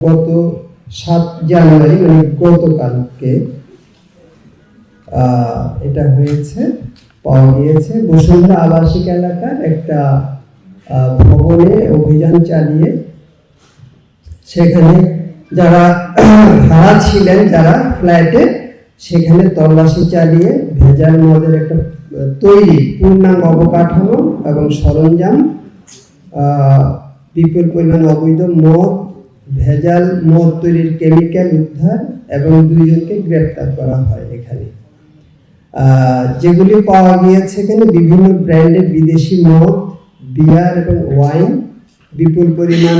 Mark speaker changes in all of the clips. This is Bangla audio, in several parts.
Speaker 1: গত সাত জানুয়ারি মানে গতকালকে এটা হয়েছে, পাওয়া গিয়েছে। বসুন্ধরা আবাসিক এলাকার একটা ভবনে অভিযান চালিয়ে সেখানে যারা ভাড়া ছিলেন, যারা ফ্ল্যাটে, সেখানে তল্লাশি চালিয়ে ভেজাল মদের একটা তৈরি পূর্ণাঙ্গ অবকাঠামো এবং সরঞ্জাম বিপুল পরিমাণ অবৈধ মদ ভেজাল মদ তৈরির কেমিক্যাল উদ্ধার এবং দুইজনকে গ্রেপ্তার করা হয় এখানে। যেগুলি পাওয়া গিয়েছে এখানে বিভিন্ন ব্র্যান্ডের বিদেশি মদ, বিয়ার এবং ওয়াইন, বিপুল পরিমাণ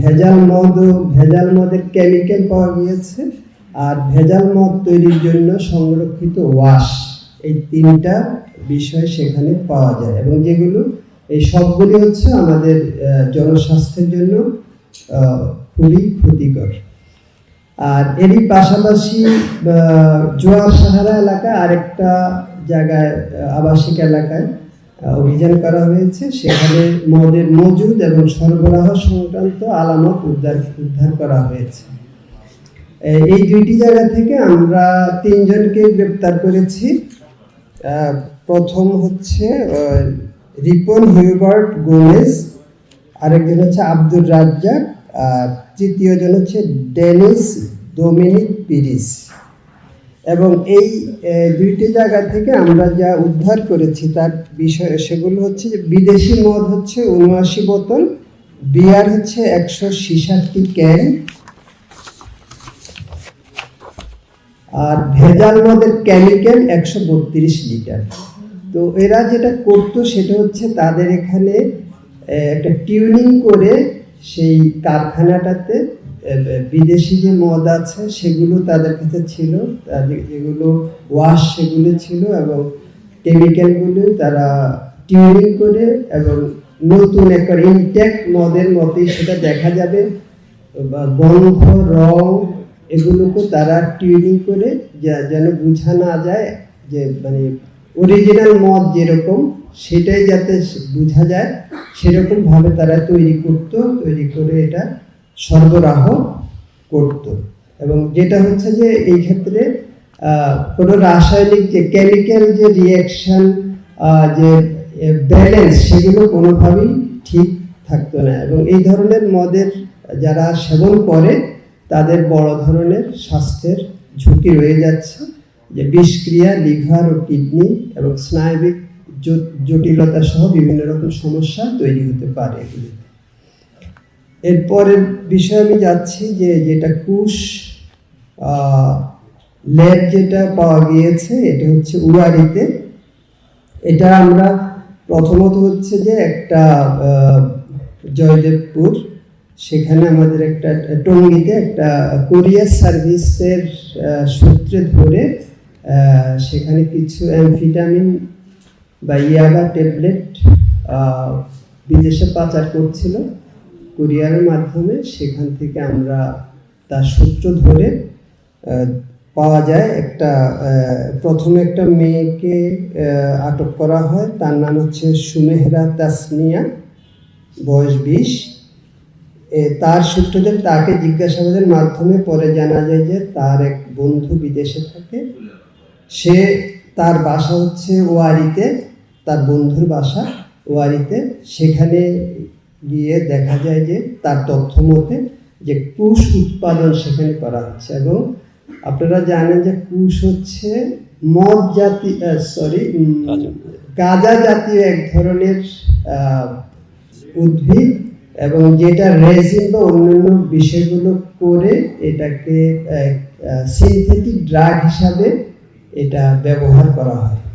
Speaker 1: ভেজাল মদ ও ভেজাল মদের কেমিক্যাল পাওয়া গিয়েছে। আর ভেজাল মদ তৈরির জন্য সংরক্ষিত ওয়াশ, এই তিনটা বিষয় সেখানে পাওয়া যায়। এবং যেগুলো, এই সবগুলি হচ্ছে আমাদের জনস্বাস্থ্যের জন্য খুবই ক্ষতিকর। আর এরই পাশাপাশি জোয়ার সাহারা এলাকায় আরেকটা জায়গায় আবাসিক এলাকায় অভিযান করা হয়েছে। সেখানে মদের মজুদ এবং সরবরাহ সংক্রান্ত আলামত উদ্ধার উদ্ধার করা হয়েছে। এই দুইটি জায়গা থেকে আমরা তিনজনকে গ্রেপ্তার করেছি। প্রথম হচ্ছে রিপন হিউবার্ট গোমেজ, আরেকজন হচ্ছে আব্দুর রাজ্জাক আর তৃতীয় জন হচ্ছে ডেনিস ডোমিনিক পিরিস। এবং এই দুইটি জায়গা থেকে আমরা যা উদ্ধার করেছি তার বিষয় সেগুলো হচ্ছে বিদেশি মদ হচ্ছে উনআশি বোতল, বিয়ার হচ্ছে একশো ছিষাটটি ক্যান। আর ভেজাল মদের কেমিক্যাল একশো বত্রিশ লিটার। তো এরা যেটা করতো সেটা হচ্ছে তাদের এখানে একটা টিউনিং করে সেই কারখানাটাতে বিদেশি যে মদ আছে, সেগুলো তাদের কাছে ছিল। যেগুলো ওয়াশ সেগুলো ছিল এবং কেমিক্যালগুলো তারা টিউনিং করে এবং নতুন একটা ইনটেক মদের মতোই সেটা দেখা যাবে। গন্ধ, রং এগুলোকে তারা টিউনিং করে যেন বোঝা না যায় যে মানে অরিজিনাল মদ যেরকম সেটাই যাতে বোঝা যায় সেরকম ভাবে তারা তৈরি করত, তৈরি করে এটা সরবরাহ করত। এবং যেটা হচ্ছে যে এই ক্ষেত্রে কোনো রাসায়নিক যে কেমিক্যাল যে রিয়াকশন যে ব্যালেন্স সেগুলো কোনোভাবেই ঠিক থাকতো না। এবং এই ধরনের মদের যারা সেবন করে, তাদের বড় ধরনের স্বাস্থ্যের ঝুঁকি রয়ে যাচ্ছে। যে বিষক্রিয়া, লিভার ও কিডনি এবং স্নায়বিক জটিলতা সহ বিভিন্ন রকম সমস্যা তৈরি হতে পারে এগুলিতে। এরপরের বিষয়ে আমি যাচ্ছি যে যেটা কুশ ল্যাব যেটা পাওয়া গিয়েছে, এটা হচ্ছে উড়ারিতে এটা আমরা প্রথমত হচ্ছে যে একটা জয়দেবপুর, সেখানে আমাদের একটা টঙ্গিতে একটা কোরিয়ার সার্ভিসের সূত্রে ধরে সেখানে কিছু অ্যামফিটামিন বা ইয়াবা ট্যাবলেট বিদেশে পাচার করছিল। কুরিয়ারের মাধ্যমে সেখান থেকে আমরা তার সূত্র ধরে পাওয়া যায় একটা প্রথমে একটা মেয়েকে আটক করা হয়। তার নাম হচ্ছে সুমেহরা তাসনিয়া, বয়স বিশ। তার সূত্রতে তাকে জিজ্ঞাসাবাদের মাধ্যমে পরে জানা যায় যে তার এক বন্ধু বিদেশে থাকে। সে তার বাসা হচ্ছে ওয়ারিতে তার বন্ধুর বাসা ওয়ারিতে। সেখানে গিয়ে দেখা যায় যে তার তথ্য মতে যে কুশ উৎপাদন সেখানে করা হচ্ছে এবং আপনারা জানেন যে কুশ হচ্ছে মদ জাতি সরি গাঁজা। জাতীয় এক ধরনের উদ্ভিদ এবং যেটা রেজিন বা অন্যান্য বিষয়গুলো করে এটাকে সিনথেটিক ড্রাগ হিসাবে এটা ব্যবহার করা হয়।